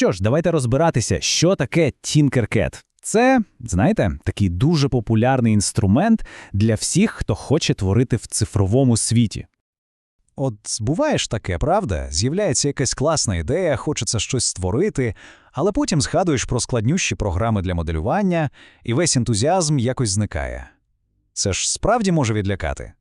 Що ж, давайте розбиратися, що таке Tinkercad. Це, знаєте, такий дуже популярний інструмент для всіх, хто хоче творити в цифровому світі. От буває ж таке, правда? З'являється якась класна ідея, хочеться щось створити, але потім згадуєш про складнющі програми для моделювання, і весь ентузіазм якось зникає. Це ж справді може відлякати.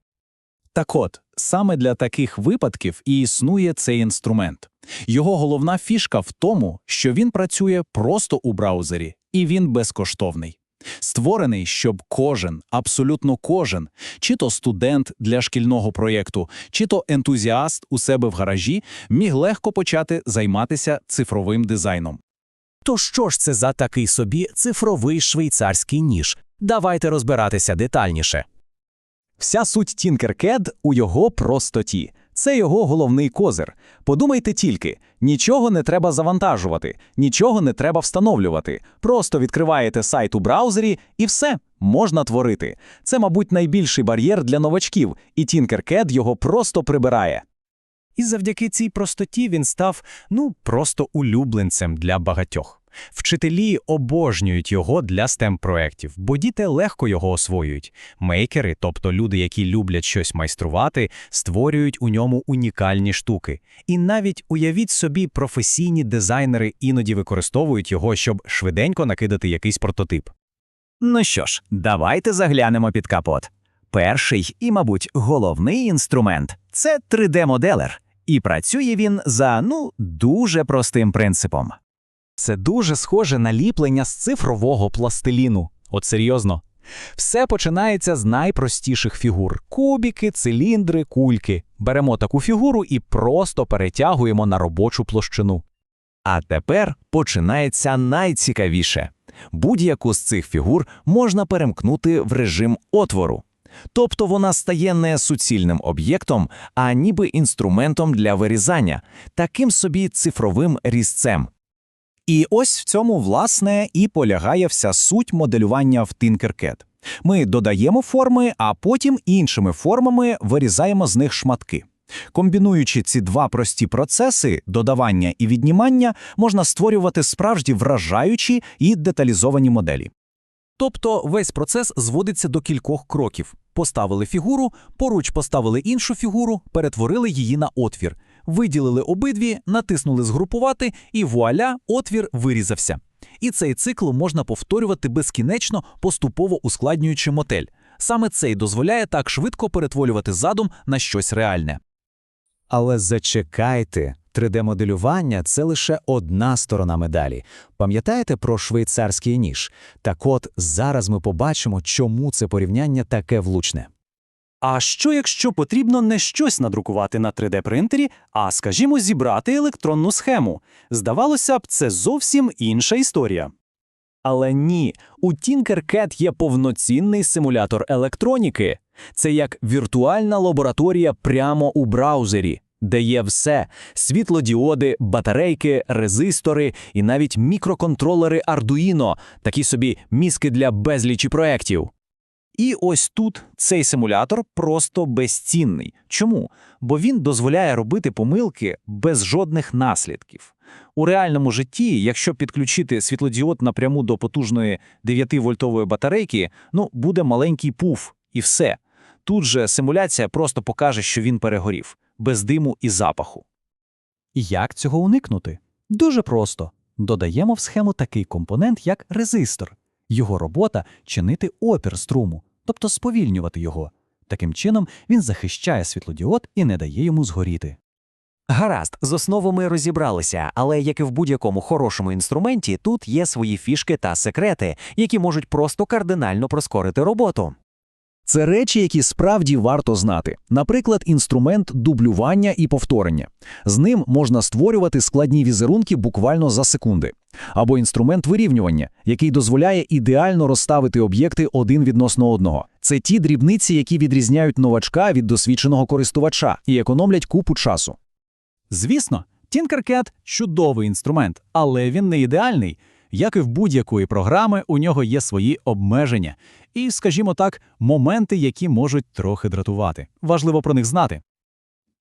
Так от, саме для таких випадків і існує цей інструмент. Його головна фішка в тому, що він працює просто у браузері, і він безкоштовний. Створений, щоб кожен, абсолютно кожен, чи то студент для шкільного проєкту, чи то ентузіаст у себе в гаражі, міг легко почати займатися цифровим дизайном. То що ж це за такий собі цифровий швейцарський ніж? Давайте розбиратися детальніше. Вся суть Tinkercad у його простоті. Це його головний козир. Подумайте тільки, нічого не треба завантажувати, нічого не треба встановлювати. Просто відкриваєте сайт у браузері і все, можна творити. Це, мабуть, найбільший бар'єр для новачків, і Tinkercad його просто прибирає. І завдяки цій простоті він став, ну, просто улюбленцем для багатьох. Вчителі обожнюють його для STEM-проєктів, бо діти легко його освоюють. Мейкери, тобто люди, які люблять щось майструвати, створюють у ньому унікальні штуки. І навіть уявіть собі, професійні дизайнери іноді використовують його, щоб швиденько накидати якийсь прототип. Ну що ж, давайте заглянемо під капот. Перший і, мабуть, головний інструмент це 3D-моделер. І працює він за ну дуже простим принципом. Це дуже схоже на ліплення з цифрового пластиліну. От серйозно. Все починається з найпростіших фігур: кубіки, циліндри, кульки. Беремо таку фігуру і просто перетягуємо на робочу площину. А тепер починається найцікавіше. Будь-яку з цих фігур можна перемкнути в режим отвору. Тобто вона стає не суцільним об'єктом, а ніби інструментом для вирізання, таким собі цифровим різцем. І ось в цьому, власне, і полягає вся суть моделювання в Tinkercad. Ми додаємо форми, а потім іншими формами вирізаємо з них шматки. Комбінуючи ці два прості процеси додавання і віднімання, можна створювати справді вражаючі і деталізовані моделі. Тобто весь процес зводиться до кількох кроків. Поставили фігуру, поруч поставили іншу фігуру, перетворили її на отвір, виділили обидві, натиснули згрупувати, і вуаля, отвір вирізався. І цей цикл можна повторювати безкінечно, поступово ускладнюючи модель. Саме це й дозволяє так швидко перетворювати задум на щось реальне. Але зачекайте, 3D-моделювання це лише одна сторона медалі. Пам'ятаєте про швейцарський ніж? Так от зараз ми побачимо, чому це порівняння таке влучне. А що якщо потрібно не щось надрукувати на 3D-принтері, а, скажімо, зібрати електронну схему? Здавалося б, це зовсім інша історія. Але ні, у Tinkercad є повноцінний симулятор електроніки. Це як віртуальна лабораторія прямо у браузері, де є все: світлодіоди, батарейки, резистори і навіть мікроконтролери Arduino, такі собі мізки для безлічі проєктів. І ось тут цей симулятор просто безцінний. Чому? Бо він дозволяє робити помилки без жодних наслідків. У реальному житті, якщо підключити світлодіод напряму до потужної 9-вольтової батарейки, ну буде маленький пуф, і все. Тут же симуляція просто покаже, що він перегорів, без диму і запаху. Як цього уникнути? Дуже просто. Додаємо в схему такий компонент, як резистор. Його робота чинити опір струму, тобто сповільнювати його. Таким чином він захищає світлодіод і не дає йому згоріти. Гаразд, з основу ми розібралися, але як і в будь-якому хорошому інструменті, тут є свої фішки та секрети, які можуть просто кардинально проскорити роботу. Це речі, які справді варто знати. Наприклад, інструмент дублювання і повторення. З ним можна створювати складні візерунки буквально за секунди. Або інструмент вирівнювання, який дозволяє ідеально розставити об'єкти один відносно одного. Це ті дрібниці, які відрізняють новачка від досвідченого користувача і економлять купу часу. Звісно, Tinkercad – чудовий інструмент, але він не ідеальний. Як і в будь-якої програми, у нього є свої обмеження і, скажімо так, моменти, які можуть трохи дратувати. Важливо про них знати.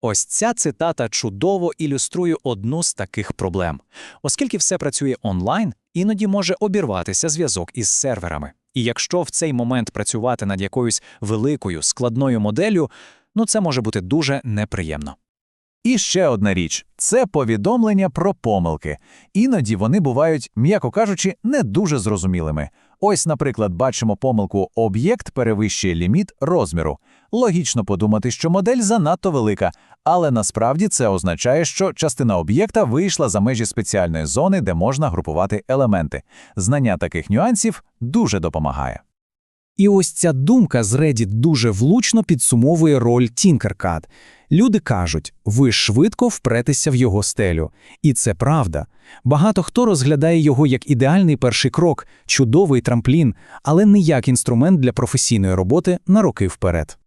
Ось ця цитата чудово ілюструє одну з таких проблем. Оскільки все працює онлайн, іноді може обірватися зв'язок із серверами. І якщо в цей момент працювати над якоюсь великою складною моделлю, ну це може бути дуже неприємно. І ще одна річ це повідомлення про помилки. Іноді вони бувають, м'яко кажучи, не дуже зрозумілими. Ось, наприклад, бачимо помилку об'єкт перевищує ліміт розміру. Логічно подумати, що модель занадто велика, але насправді це означає, що частина об'єкта вийшла за межі спеціальної зони, де можна групувати елементи. Знання таких нюансів дуже допомагає. І ось ця думка з Reddit дуже влучно підсумовує роль Tinkercad. Люди кажуть, ви швидко впретеся в його стелю. І це правда. Багато хто розглядає його як ідеальний перший крок, чудовий трамплін, але не як інструмент для професійної роботи на роки вперед.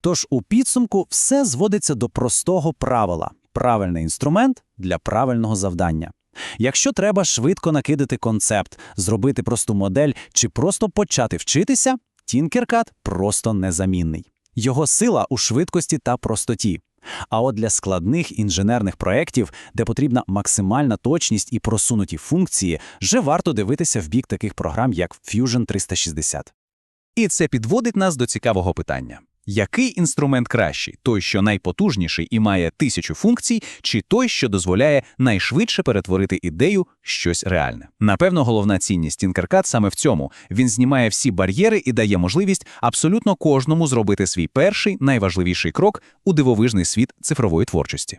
Тож у підсумку все зводиться до простого правила – правильний інструмент для правильного завдання. Якщо треба швидко накидати концепт, зробити просту модель чи просто почати вчитися, Tinkercad просто незамінний. Його сила у швидкості та простоті. А от для складних інженерних проєктів, де потрібна максимальна точність і просунуті функції, вже варто дивитися в бік таких програм, як Fusion 360. І це підводить нас до цікавого питання. Який інструмент кращий? Той, що найпотужніший і має тисячу функцій, чи той, що дозволяє найшвидше перетворити ідею щось реальне? Напевно, головна цінність Tinkercad саме в цьому. Він знімає всі бар'єри і дає можливість абсолютно кожному зробити свій перший найважливіший крок у дивовижний світ цифрової творчості.